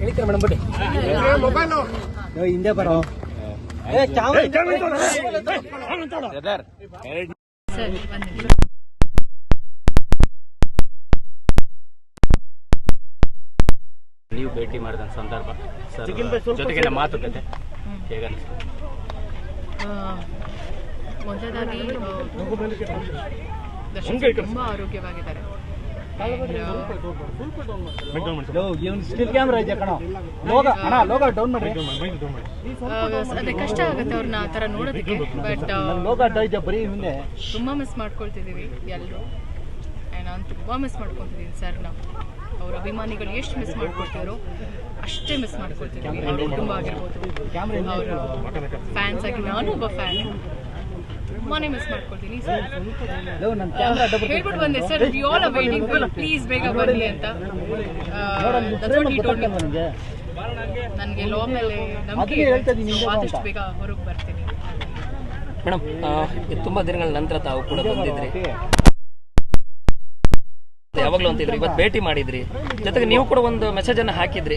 ಹೇಳ್ತೀರಾ ಮೇಡಮ್ ಬಿಡಿ ಹಿಂದೆ ಬರೋ. ಸರಿ ಒಂದ್ ನಿಮಿಷ ನೀವು ಭೇಟಿ ಮಾಡಿದ ಸಂದರ್ಭ. ಸರ್ ಜೊತೆಗಿನ ಮಾತುಕತೆ. ಹೇಗೆ ಮೊದಲಾಗಿ ತುಂಬಾ ಆರೋಗ್ಯವಾಗಿದ್ದಾರೆ. ಅದೇ ಕಷ್ಟ ಆಗುತ್ತೆ ಅವ್ರನ್ನ ಆ ಥರ ನೋಡೋದಕ್ಕೆ ಬಟ್ ಲೋಗ ಇದೆ ಬರೀ ಹಿಂದೆ. ತುಂಬಾ ಮಿಸ್ ಮಾಡ್ಕೊಳ್ತಿದ್ದೀವಿ ಎಲ್ಲರೂ ನಾನು ತುಂಬಾ ಮಿಸ್ ಮಾಡ್ಕೊತಿದ್ದೀನಿ ಸರ್ ನಾವು. ಅವ್ರ ಅಭಿಮಾನಿಗಳು ಎಷ್ಟು ಮಿಸ್ ಮಾಡ್ಕೊಳ್ತಿದ್ರು ಅಷ್ಟೇ ಮಿಸ್ ಮಾಡ್ಕೊಳ್ತಿದ್ದೀವಿ ಅವ್ರ ಕುಟುಂಬ ಆಗಿರ್ಬೋದು. ಅವರ ಫ್ಯಾನ್ಸ್ ಆಗಿ ನಾನು ಒಬ್ಬ ಫ್ಯಾನ್ ತುಂಬಾನೇ ಮಿಸ್ ಮಾಡ್ಕೊಳ್ತೀನಿ. ಸರ್ ಹೇಳ್ಬಿಟ್ಟು ಬಂದೆ sir we all are waiting please ಬೇಗ ಬನ್ನಿ ಅಂತ. ನನಗೆ ನನಗೆ ಲಾ ಮೇಲೆ ನಂಬಿಕೆ ಆದಷ್ಟು ಬೇಗ ಹೊರಗೆ ಬರ್ತೀನಿ. ಮೇಡಮ್ ತುಂಬಾ ದಿನಗಳ ನಂತರ ತಾವು ಕೂಡ ಬಂದಿದ್ರಿ. ಯಾವಾಗಲೂ ಅಂತಿದ್ರಿ ಇವತ್ತು ಭೇಟಿ ಮಾಡಿದ್ರಿ. ಜೊತೆಗೆ ನೀವು ಕೂಡ ಒಂದು ಮೆಸೇಜ್ ಅನ್ನ ಹಾಕಿದ್ರಿ.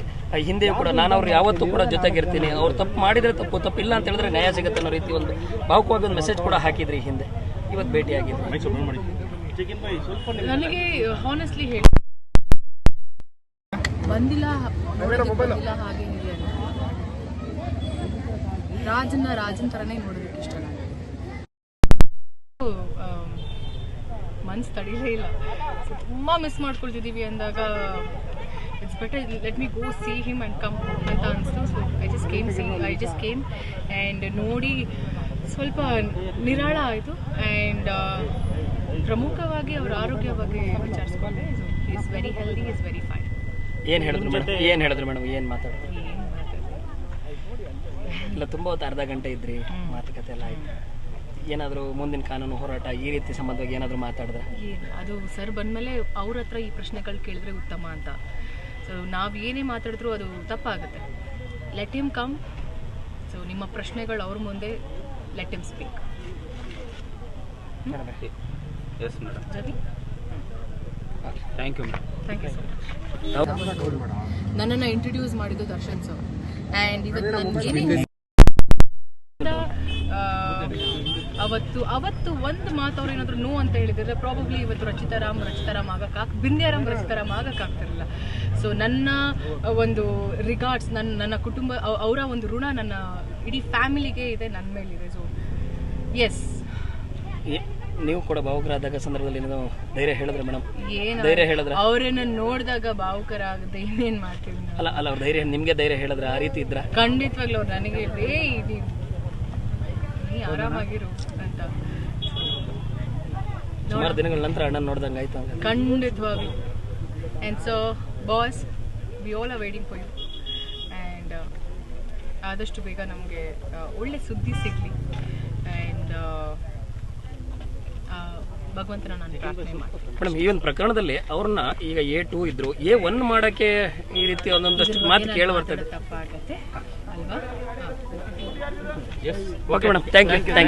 ಹಿಂದೆಯೂ ಕೂಡ ನಾನು ಅವ್ರು ಯಾವತ್ತೂ ಕೂಡ ಜೊತೆಗಿರ್ತೀನಿ. ಅವ್ರು ತಪ್ಪು ಮಾಡಿದ್ರೆ ತಪ್ಪು, ತಪ್ಪಿಲ್ಲ ಅಂತ ಹೇಳಿದ್ರೆ ನ್ಯಾಯ ಸಿಗುತ್ತೆ ಅನ್ನೋ ರೀತಿ ಒಂದು ಭಾವುಕವಾಗಿ ಒಂದು ಮೆಸೇಜ್ ಕೂಡ ಹಾಕಿದ್ರಿ ಹಿಂದೆ. ಇವತ್ತು ಭೇಟಿ ಆಗಿದ್ರಿ. ನನಗೆ ಹಾನೆಸ್ಟ್ಲಿ ಹೇಳಿ ಬಂದಿಲ್ಲ ಬಂದಿಲ್ಲ ಹಾಗೆ ರಾಜನ್ನ ರಾಜನ್ ಥರನೇ ನೋಡೋದಕ್ಕೆ ಇಷ್ಟ ಮನ್ಸು ತಡೀಲೇ ಇಲ್ಲ. ಸೊ ತುಂಬ ಮಿಸ್ ಮಾಡ್ಕೊಳ್ತಿದ್ದೀವಿ ಅಂದಾಗ it's better let me go see him and come ಅಂತ ಅನಿಸ್ತು. So I just came see I just came and ನೋಡಿ ಸ್ವಲ್ಪ ನಿರಾಳ ಆಯಿತು. ಆ್ಯಂಡ್ ಪ್ರಮುಖವಾಗಿ ಅವರ ಆರೋಗ್ಯ ಬಗ್ಗೆ ವಿಚಾರಿಸ್ಕೊಂಡೆ is very healthy is very fine ಏನು ಹೇಳಿದ್ರು ಮೇಡಮ್? ಏನು ಹೇಳಿದ್ರು ಮೇಡಮ್? ಏನು ಮಾತಾಡಿದ್ರು ಏನು ಇಲ್ಲ ತುಂಬಾ ಹೊತ್ತು ಅರ್ಧ ಗಂಟೆ ಇದ್ರಿ. ಮಾತುಕತೆ ಎಲ್ಲ ಆಯ್ತು. ಏನಾದರೂ ಮುಂದಿನ ಕಾನೂನು ಹೋರಾಟ ಈ ರೀತಿ ಸಂಬಂಧವಾಗಿ ಏನಾದರೂ ಮಾತಾಡಿದ್ರೆ? ಏನು ಅದು ಸರ್ ಬಂದಮೇಲೆ ಅವ್ರ ಹತ್ರ ಈ ಪ್ರಶ್ನೆಗಳು ಕೇಳಿದ್ರೆ ಉತ್ತಮ ಅಂತ. ಸೊ ನಾವು ಏನೇ ಮಾತಾಡಿದ್ರು ಅದು ತಪ್ಪಾಗುತ್ತೆ. ಲೆಟ್ ಹಿಮ್ ಕಮ್ ಸೊ ನಿಮ್ಮ ಪ್ರಶ್ನೆಗಳು ಅವ್ರ ಮುಂದೆ let him speak yes madam Ravi thank you thank you so much ನನ್ನನ್ನು ಇಂಟ್ರೊಡ್ಯೂಸ್ ಮಾಡಿದ್ದು ದರ್ಶನ್ ಸರ್ ಆ್ಯಂಡ್ ಇವತ್ತು ನಾನು ಅವತ್ತು ಅವತ್ತು ಒಂದು ಮಾತು ಅವ್ರು ಏನಾದ್ರು ನೋ ಅಂತ ಹೇಳಿದ್ರೆ ಪ್ರಾಬಬ್ಲಿ ಇವತ್ತು ರಚಿತಾರಾಮ್ ರಚಿತಾರಾಮ್ ಆಗಕ್ಕಾಗ ಬಿಂದ್ಯಾರಾಮ್ ರಚಿತಾರಾಮ್ ಆಗಕ್ಕಾಗ್ತಿರಲಿಲ್ಲ ಸೊ ನನ್ನ ಒಂದು ರಿಗಾರ್ಡ್ಸ್ ನನ್ನ ನನ್ನ ಕುಟುಂಬ ಅವ್- ಅವರ ಒಂದು ಋಣ ನನ್ನ ಇಡೀ ಫ್ಯಾಮಿಲಿಗೆ ಇದೆ ನನ್ನ ಮೇಲಿದೆ. ಸೊ ಎಸ್ ನೀವು ಕೂಡ ಭಾವುಕರಾದಾಗ ಸಂದರ್ಭದಲ್ಲಿ ಏನಾದ್ರು ಧೈರ್ಯ ಹೇಳಿದ್ರೆ ಮೇಡಮ್ ಏನು ಧೈರ್ಯ ಹೇಳಿದ್ರೆ? ಅವರನ್ನ ನೋಡಿದಾಗ ಭಾವುಕರಾಗದೆ ಇನ್ನೇನು ಮಾಡ್ತೀವಿ ಅಲ್ಲ ಅಲ್ಲ ಅವ್ರ ಧೈರ್ಯ ನಿಮಗೆ ಧೈರ್ಯ ಹೇಳಿದ್ರೆ ಆ ರೀತಿ ಇದ್ರ? ಖಂಡಿತವಾಗ್ಲೂ ಅವ್ರು ನನಗೆ ಏ ಇದು ನೀ ಆರಾಮಾಗಿರು ಅಂತ. ಸುಮಾರು ದಿನಗಳ ನಂತರ ಅಣ್ಣನ ನೋಡ್ದಂಗೆ ಆಯ್ತು ಖಂಡಿತವಾಗಿ. And so boss we all are waiting for you and ಆದಷ್ಟು ಬೇಗ ನಮಗೆ ಒಳ್ಳೆ ಸುದ್ದಿ ಸಿಗಲಿ. ಆ್ಯಂಡ್ ಭಗವಂತನ ನಾನು ಪ್ರಾರ್ಥನೆ ಮಾಡ್ತೀನಿ. ಮೇಡಮ್ ಈ ಒಂದು ಪ್ರಕರಣದಲ್ಲಿ ಅವ್ರನ್ನ ಈಗ ಎ ಟೂ ಇದ್ರು. ಎ ಒನ್ ಮಾಡೋಕ್ಕೆ ಈ ರೀತಿ ಒಂದೊಂದಷ್ಟು ಮಾತು ಕೇಳಿ ಬರ್ತದೆ ತಪ್ಪಾಗತ್ತೆ. Okay madam thank you thank